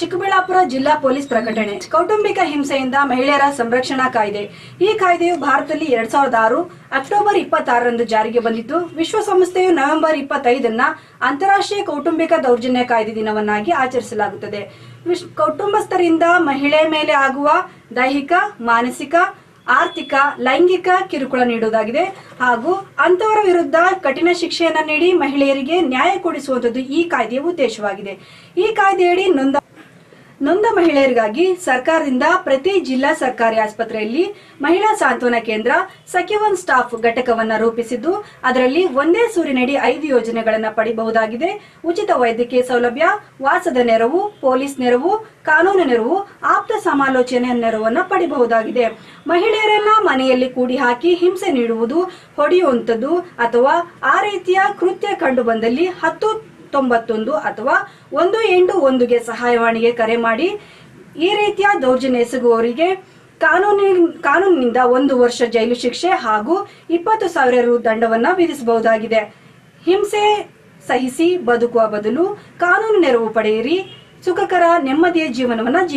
ಚಿಕ್ಕಬಳ್ಳಾಪುರ ಜಿಲ್ಲಾ ಪೊಲೀಸ್ ಪ್ರಕಟಣೆ. ಕೌಟುಂಬಿಕ ಹಿಂಸೆಯಿಂದ ಮಹಿಳೆಯರ ಸಂರಕ್ಷಣಾ ಕಾಯ್ದೆ. ಈ ಕಾಯ್ದೆಯು ಭಾರತದಲ್ಲಿ ಎರಡ್ ಸಾವಿರದ ಆರು ಅಕ್ಟೋಬರ್ ಇಪ್ಪತ್ತಾರರಂದು ಜಾರಿಗೆ ಬಂದಿದ್ದು, ವಿಶ್ವಸಂಸ್ಥೆಯು ನವೆಂಬರ್ ಇಪ್ಪತ್ತೈದನ್ನ ಅಂತಾರಾಷ್ಟ್ರೀಯ ಕೌಟುಂಬಿಕ ದೌರ್ಜನ್ಯ ಕಾಯ್ದೆ ದಿನವನ್ನಾಗಿ ಆಚರಿಸಲಾಗುತ್ತದೆ. ಕೌಟುಂಬಸ್ಥರಿಂದ ಮಹಿಳೆ ಮೇಲೆ ಆಗುವ ದೈಹಿಕ, ಮಾನಸಿಕ, ಆರ್ಥಿಕ, ಲೈಂಗಿಕ ಕಿರುಕುಳ ನೀಡುವುದಾಗಿದೆ. ಹಾಗೂ ಅಂತವರ ವಿರುದ್ಧ ಕಠಿಣ ಶಿಕ್ಷೆಯನ್ನ ನೀಡಿ ಮಹಿಳೆಯರಿಗೆ ನ್ಯಾಯ ಕೊಡಿಸುವಂಥದ್ದು ಈ ಕಾಯ್ದೆಯ ಉದ್ದೇಶವಾಗಿದೆ. ಈ ಕಾಯ್ದೆಯಡಿ ನೊಂದ ನೊಂದ ಮಹಿಳೆಯರಿಗಾಗಿ ಸರ್ಕಾರದಿಂದ ಪ್ರತಿ ಜಿಲ್ಲಾ ಸರ್ಕಾರಿ ಆಸ್ಪತ್ರೆಯಲ್ಲಿ ಮಹಿಳಾ ಸಾಂತ್ವನ ಕೇಂದ್ರ ಸಖಿವನ್ ಸ್ಟಾಫ್ ಘಟಕವನ್ನ ರೂಪಿಸಿದ್ದು, ಅದರಲ್ಲಿ ಒಂದೇ ಸೂರಿನಡಿ ಐದು ಯೋಜನೆಗಳನ್ನು ಪಡೆಯಬಹುದಾಗಿದೆ ಉಚಿತ ವೈದ್ಯಕೀಯ ಸೌಲಭ್ಯ, ವಾಸದ ನೆರವು, ಪೊಲೀಸ್ ನೆರವು, ಕಾನೂನು ನೆರವು, ಆಪ್ತ ಸಮಾಲೋಚನೆ ನೆರವನ್ನು ಪಡೆಯಬಹುದಾಗಿದೆ ಮಹಿಳೆಯರೆಲ್ಲ ಮನೆಯಲ್ಲಿ ಕೂಡಿ ಹಾಕಿ ಹಿಂಸೆ ನೀಡುವುದು, ಹೊಡೆಯುವಂಥದ್ದು ಅಥವಾ ಆ ರೀತಿಯ ಕೃತ್ಯ ಕಂಡು ಬಂದಲ್ಲಿ ಹತ್ತು ತೊಂಬತ್ತೊಂದು ಅಥವಾ ಒಂದು ಎಂಟು ಒಂದುಗೆ ಸಹಾಯವಾಣಿಗೆ ಕರೆ ಮಾಡಿ ಈ ರೀತಿಯ ದೌರ್ಜನ್ಯ ಎಸಗುವವರಿಗೆ ಕಾನೂನಿನ ಕಾನೂನಿನಿಂದ ಒಂದು ವರ್ಷ ಜೈಲು ಶಿಕ್ಷೆ ಹಾಗೂ ಇಪ್ಪತ್ತು ಸಾವಿರ ರು ದಂಡವನ್ನ ವಿಧಿಸಬಹುದಾಗಿದೆ. ಹಿಂಸೆ ಸಹಿಸಿ ಬದುಕುವ ಬದಲು ಕಾನೂನು ನೆರವು ಪಡೆಯಿರಿ. ಸುಖಕರ, ನೆಮ್ಮದಿಯ ಜೀವನವನ್ನ ಜೀವಿ